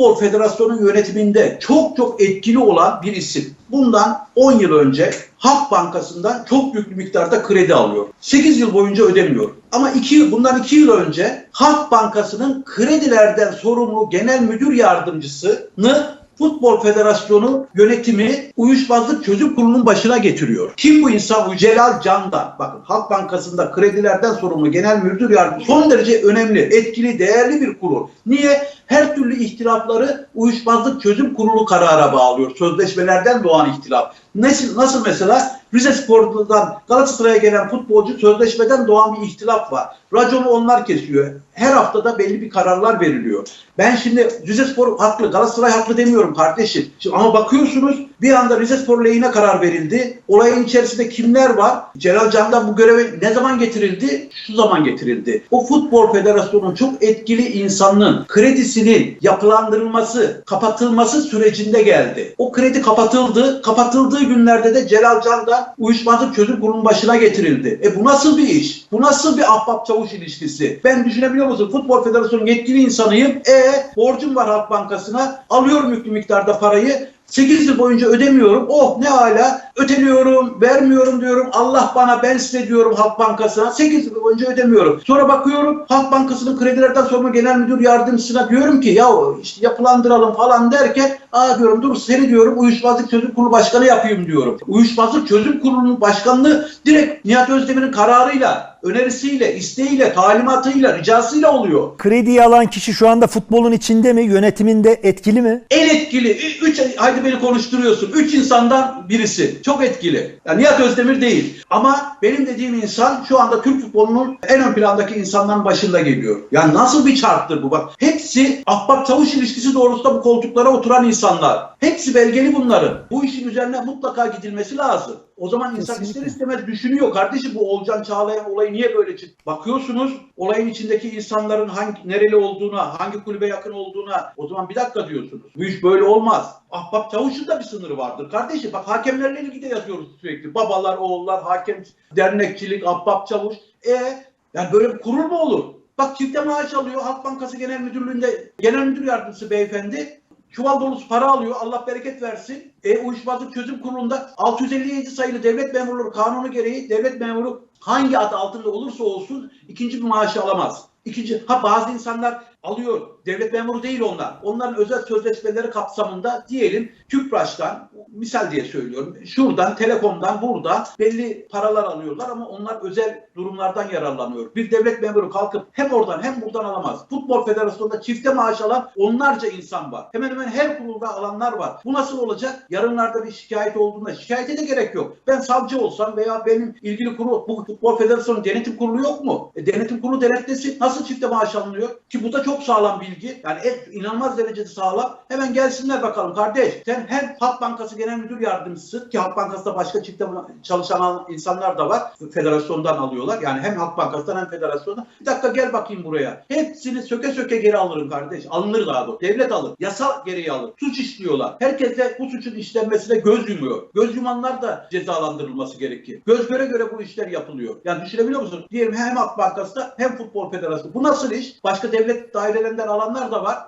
Futbol Federasyonu yönetiminde çok çok etkili olan bir isim. Bundan 10 yıl önce Halk Bankası'ndan çok bir miktarda kredi alıyor. 8 yıl boyunca ödemiyor. Ama 2 yıl, bundan 2 yıl önce Halk Bankası'nın kredilerden sorumlu genel müdür yardımcısını Futbol Federasyonu yönetimi uyuşmazlık çözüm kurulunun başına getiriyor. Kim bu insan? Bu Celal Candan. Bakın Halk Bankası'nda kredilerden sorumlu genel müdür yardımcısı son derece önemli, etkili, değerli bir kurul. Niye? Her türlü ihtilafları uyuşmazlık çözüm kurulu karara bağlıyor. Sözleşmelerden doğan ihtilaf. Nasıl, nasıl mesela Rize Spor'dan Galatasaray'a gelen futbolcu sözleşmeden doğan bir ihtilaf var. Raconu onlar kesiyor. Her haftada belli bir kararlar veriliyor. Ben şimdi Rize Spor haklı, Galatasaray haklı demiyorum kardeşim. Şimdi ama bakıyorsunuz bir anda Rize Spor lehine karar verildi. Olayın içerisinde kimler var? Celal Can'dan bu göreve ne zaman getirildi? Şu zaman getirildi. O Futbol Federasyonu'nun çok etkili insanlığın kredisinin yapılandırılması, kapatılması sürecinde geldi. O kredi kapatıldı. Kapatıldığı günlerde de Celal Can'dan uyuşmazlık çözüm kurulunun başına getirildi. E bu nasıl bir iş? Bu nasıl bir ahbap çavuş ilişkisi? Ben düşünebiliyor musun? Futbol Federasyonu yetkili insanıyım. E borcum var Halk Bankası'na. Alıyorum yüklü miktarda parayı. 8 yıl boyunca ödemiyorum. Oh ne hala ödemiyorum, vermiyorum diyorum. Allah bana ben size diyorum Halk Bankası'na. 8 yıl boyunca ödemiyorum. Sonra bakıyorum Halk Bankası'nın kredilerden sorumlu genel müdür yardımcısına diyorum ki ya işte yapılandıralım falan derken aa diyorum dur seni diyorum uyuşmazlık çözüm kurulu başkanı yapayım diyorum. Uyuşmazlık çözüm kurulunun başkanlığı direkt Nihat Özdemir'in kararıyla, önerisiyle, isteğiyle, talimatıyla, ricasıyla oluyor. Krediyi alan kişi şu anda futbolun içinde mi? Yönetiminde etkili mi? En etkili, üç, haydi beni konuşturuyorsun. Üç insandan birisi. Çok etkili. Yani Nihat Özdemir değil. Ama benim dediğim insan şu anda Türk futbolunun en ön plandaki insanların başında geliyor. Yani nasıl bir çarktır bu? Bak hepsi ahbap çavuş ilişkisi doğrultusunda bu koltuklara oturan insanlar. Hepsi belgeli bunların. Bu işin üzerine mutlaka gidilmesi lazım. O zaman insan Kesinlikle. ister istemez düşünüyor. Kardeşim bu Olcan Çağlayan olayı niye böyle çıktı? Bakıyorsunuz olayın içindeki insanların hangi nereli olduğuna, hangi kulübe yakın olduğuna o zaman bir dakika diyorsunuz. Bu iş böyle olmaz. Ahbap çavuşun da bir sınırı vardır. Kardeşim bak hakemlerle ilgili de yazıyoruz sürekli. Babalar, oğullar, hakem, dernekçilik, ahbap çavuş. E yani böyle bir kurul mu olur? Bak çifte maaş alıyor Halk Bankası Genel Müdürlüğü'nde genel müdür yardımcısı beyefendi. Çuval dolusu para alıyor. Allah bereket versin. E uyuşmazlık çözüm kurulunda 657 sayılı devlet memurları kanunu gereği devlet memuru hangi adı altında olursa olsun ikinci bir maaşı alamaz. İkinci, ha bazı insanlar alıyor. Devlet memuru değil onlar. Onların özel sözleşmeleri kapsamında diyelim TÜPRAŞ'tan misal diye söylüyorum. Şuradan, Telekom'dan, burada belli paralar alıyorlar ama onlar özel durumlardan yararlanıyor. Bir devlet memuru kalkıp hem oradan hem buradan alamaz. Futbol Federasyonu'nda çifte maaş alan onlarca insan var. Hemen hemen her kurulda alanlar var. Bu nasıl olacak? Yarınlarda bir şikayet olduğunda şikayete de gerek yok. Ben savcı olsam veya benim ilgili kurul, bu Futbol Federasyonu denetim kurulu yok mu? E, denetim kurulu denetlesin. Nasıl çifte maaş alınıyor? Ki bu da çok sağlam bilgi. Yani inanılmaz derecede sağlam. Hemen gelsinler bakalım kardeş. Sen hem Halk Bankası Genel Müdür Yardımcısı ki Halk Bankası'da başka çifte çalışan insanlar da var. Federasyondan alıyorlar. Yani hem Halk Bankası'ndan hem federasyondan. Bir dakika gel bakayım buraya. Hepsini söke söke geri alırım kardeş. Alınır daha doğrusu. Devlet alır. Yasal gereği alır. Suç işliyorlar. Herkes de bu suçun işlenmesine göz yumuyor. Göz yumanlar da cezalandırılması gerekir. Göz göre göre bu işler yapılıyor. Yani düşünebiliyor musun? Diyelim hem Halk Bankası'da hem Futbol Federasyonu. Bu nasıl iş? Başka devlet dairelerinden alanlar da var.